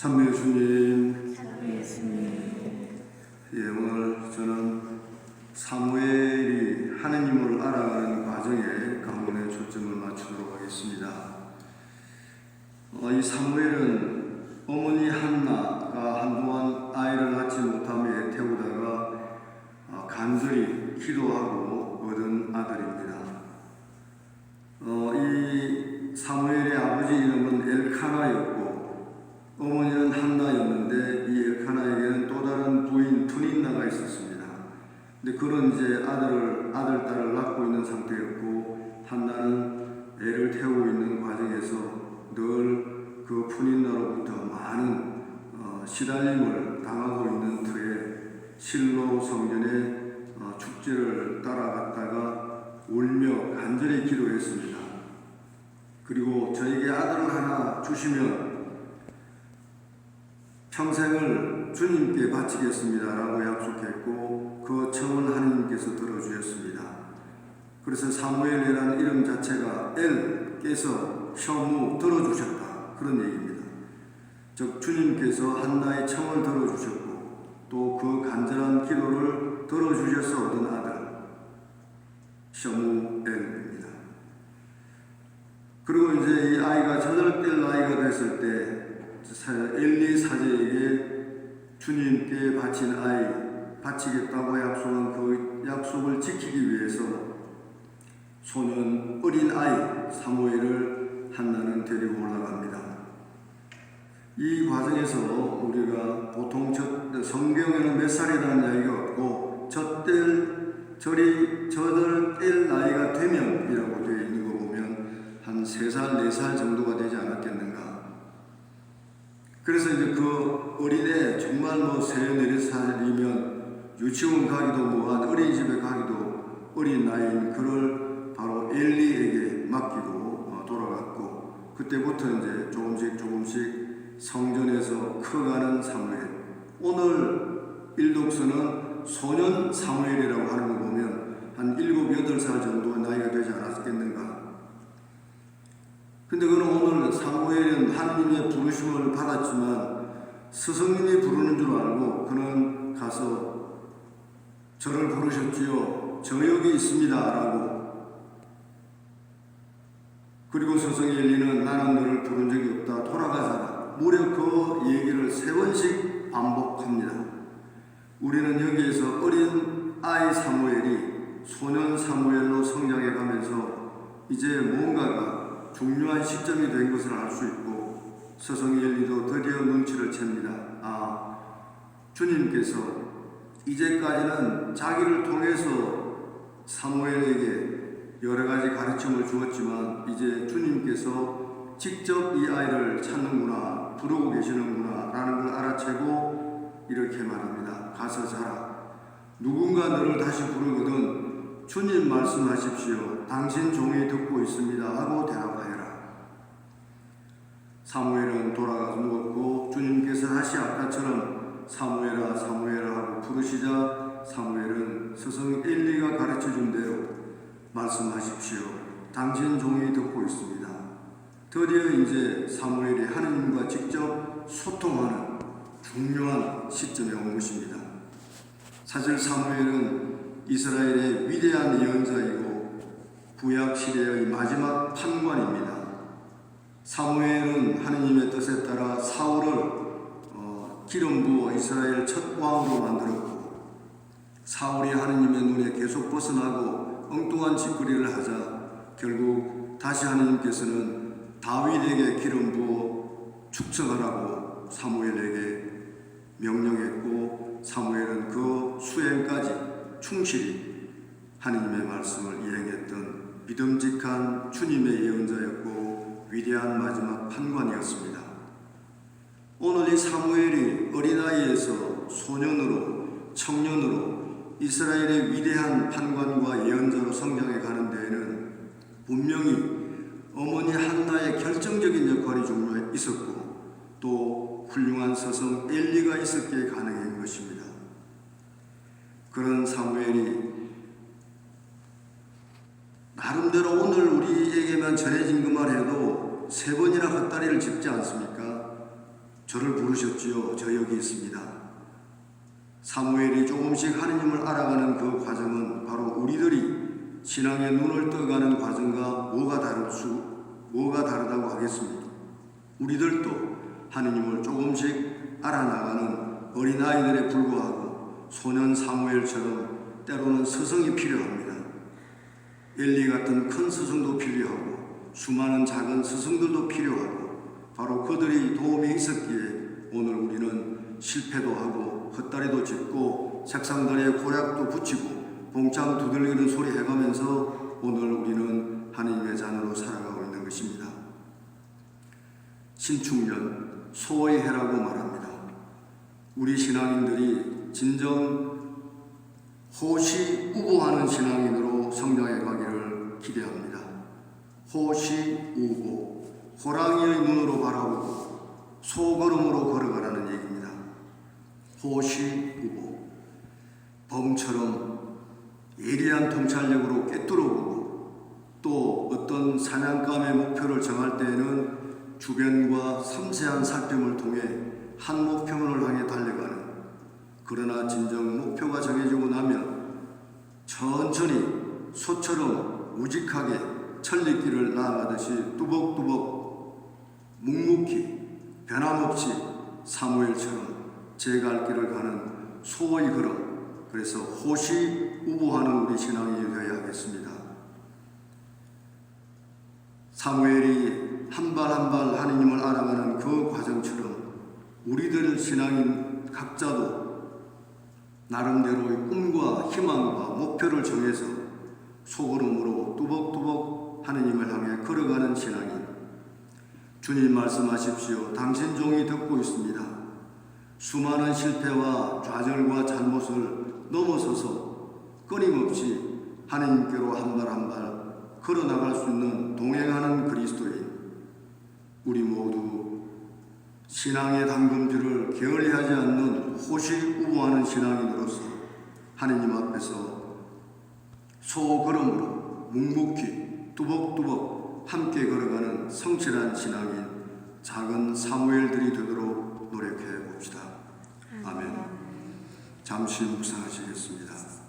참배 예수님, 예, 오늘 저는 사무엘이 하느님을 알아가는 과정에 강론에 초점을 맞추도록 하겠습니다. 어, 이 사무엘은 어머니 한나가 한동안 아이를 낳지 못함에 태우다가 어, 간절히 기도하고 얻은 아들입니다. 어, 이 사무엘의 아버지 이름은 엘카나였고 어머니는 한나였는데 이 엘카나에게는 또 다른 부인 푸닌나가 있었습니다. 근데 그런 이제 아들을 아들 딸을 낳고 있는 상태였고 한나는 애를 태우고 있는 과정에서 늘 그 푸닌나로부터 많은 어, 시달림을 당하고 있는 터에 실로 성전의 어, 축제를 따라갔다가 울며 간절히 기도했습니다. 그리고 저에게 아들을 하나 주시면 평생을 주님께 바치겠습니다라고 약속했고 그 청은 하나님께서 들어주셨습니다. 그래서 사무엘이라는 이름 자체가 엘께서 셔무 들어주셨다 그런 얘기입니다. 즉 주님께서 한나의 청을 들어주셨고 또 그 간절한 기도를 들어주셔서 얻은 아들 셔무엘입니다. 그리고 이제 이 아이가 저절 뗄 나이가 됐을 때 엘리 사제에게 주님께 바친 아이 바치겠다고 약속한 그 약속을 지키기 위해서 소년 어린 아이 사무엘을 한나는 데리고 올라갑니다. 이 과정에서 우리가 보통 저, 성경에는 몇 살이라는 이야기가 없고 저뗄 저리 저들 뗄 나이가 되면이라고 되어 있는 거 보면 한세살네살 정도가 되지 않았겠는가. 그래서 이제 그 어린애 정말 뭐세 네 살이면 유치원 가기도 뭐한 어린이집에 가기도 어린 나이인 그를 바로 엘리에게 맡기고 어, 돌아갔고 그때부터 이제 조금씩 조금씩 성전에서 커가는 사무엘. 오늘 일독서는 소년 사무엘이라고 하는 거 보면 한 일곱 여덟 살 정도 나이가 되지 않았겠는가. 근데 그는 오늘 사무엘은 하나님의 부르심을 받았지만 스승님이 부르는 줄 알고 그는 가서 저를 부르셨지요. 저 여기 있습니다. 라고. 그리고 스승 엘리는 나는 너를 부른 적이 없다. 돌아가자라. 무려 그 얘기를 세 번씩 반복합니다. 우리는 여기에서 어린 아이 사무엘이 소년 사무엘로 성장해 가면서 이제 뭔가가 중요한 시점이 된 것을 알 수 있고 엘리도 드디어 눈치를 챕니다. 아, 주님께서 이제까지는 자기를 통해서 사무엘에게 여러 가지 가르침을 주었지만 이제 주님께서 직접 이 아이를 찾는구나, 부르고 계시는구나 라는 걸 알아채고 이렇게 말합니다. 가서 자라. 누군가 너를 다시 부르거든 주님 말씀하십시오. 당신 종이 듣고 있습니다. 하고 대답하여라. 사무엘은 돌아가서 누웠고 주님께서 다시 아까처럼 사무엘아 사무엘아 하고 부르시자 사무엘은 스승 엘리가 가르쳐 준 대로 말씀하십시오. 당신 종이 듣고 있습니다. 드디어 이제 사무엘이 하나님과 직접 소통하는 중요한 시점에 온 것입니다. 사실 사무엘은 이스라엘의 위대한 예언자이고 구약 시대의 마지막 판관입니다. 사무엘은 하나님의 뜻에 따라 사울을 어, 기름 부어 이스라엘 첫 왕으로 만들었고 사울이 하나님의 눈에 계속 벗어나고 엉뚱한 짓거리를 하자 결국 다시 하나님께서는 다윗에게 기름 부어 축적하라고 사무엘에게 충실히 하나님의 말씀을 이행했던 믿음직한 주님의 예언자였고 위대한 마지막 판관이었습니다. 오늘 이 사무엘이 어린아이에서 소년으로 청년으로 이스라엘의 위대한 판관과 예언자로 성장해 가는 데에는 분명히 어머니 한나의 결정적인 역할이 중요해 있었고 또 훌륭한 스승 엘리가 있었기에 가능한 것입니다. 그런 사무엘이 나름대로 오늘 우리에게만 전해진 것만 해도 세 번이나 헛다리를 짚지 않습니까? 저를 부르셨지요. 저 여기 있습니다. 사무엘이 조금씩 하느님을 알아가는 그 과정은 바로 우리들이 신앙의 눈을 떠가는 과정과 뭐가 다를 수, 뭐가 다르다고 하겠습니까? 우리들도 하느님을 조금씩 알아나가는 어린아이들에 불과하고 소년 사무엘처럼 때로는 스승이 필요합니다. 엘리 같은 큰 스승도 필요하고 수많은 작은 스승들도 필요하고 바로 그들이 도움이 있었기에 오늘 우리는 실패도 하고 헛다리도 짚고 색상다리에 고약도 붙이고 봉창 두들기는 소리 해가면서 오늘 우리는 하느님의 자녀로 살아가고 있는 것입니다. 신축년 소의 해라고 말합니다. 우리 신앙인들이 진정 호시우고하는 신앙인으로 성장해 가기를 기대합니다. 호시우고 호랑이의 눈으로 바라보고 소걸음으로 걸어가라는 얘기입니다. 호시우고 범처럼 예리한 통찰력으로 꿰뚫어보고 또 어떤 사냥감의 목표를 정할 때에는 주변과 섬세한 살핌을 통해 한 목표를 향해 달려가는 그러나 진정 목표가 정해지고 나면 천천히 소처럼 우직하게 천리길을 나아가듯이 뚜벅뚜벅 묵묵히 변함없이 사무엘처럼 제 갈 길을 가는 소의 걸음 그래서 호시우보하는 우리 신앙이 되어야 하겠습니다. 사무엘이 한 발 한 발 하느님을 알아가는 그 과정처럼 우리들 신앙인 각자도 나름대로의 꿈과 희망과 목표를 정해서 소걸음으로 뚜벅뚜벅 하느님을 향해 걸어가는 신앙인 주님 말씀하십시오. 당신 종이 듣고 있습니다. 수많은 실패와 좌절과 잘못을 넘어서서 끊임없이 하느님께로 한 발 한 발 걸어 나갈 수 있는 그리스도인 우리 모두 신앙의 당금줄을 게을리하지 않는 호시 우보하는 신앙인으로서 하느님 앞에서 소걸음으로 묵묵히 뚜벅뚜벅 함께 걸어가는 성실한 신앙인 작은 사무엘들이 되도록 노력해 봅시다. 아멘. 잠시 묵상하시겠습니다.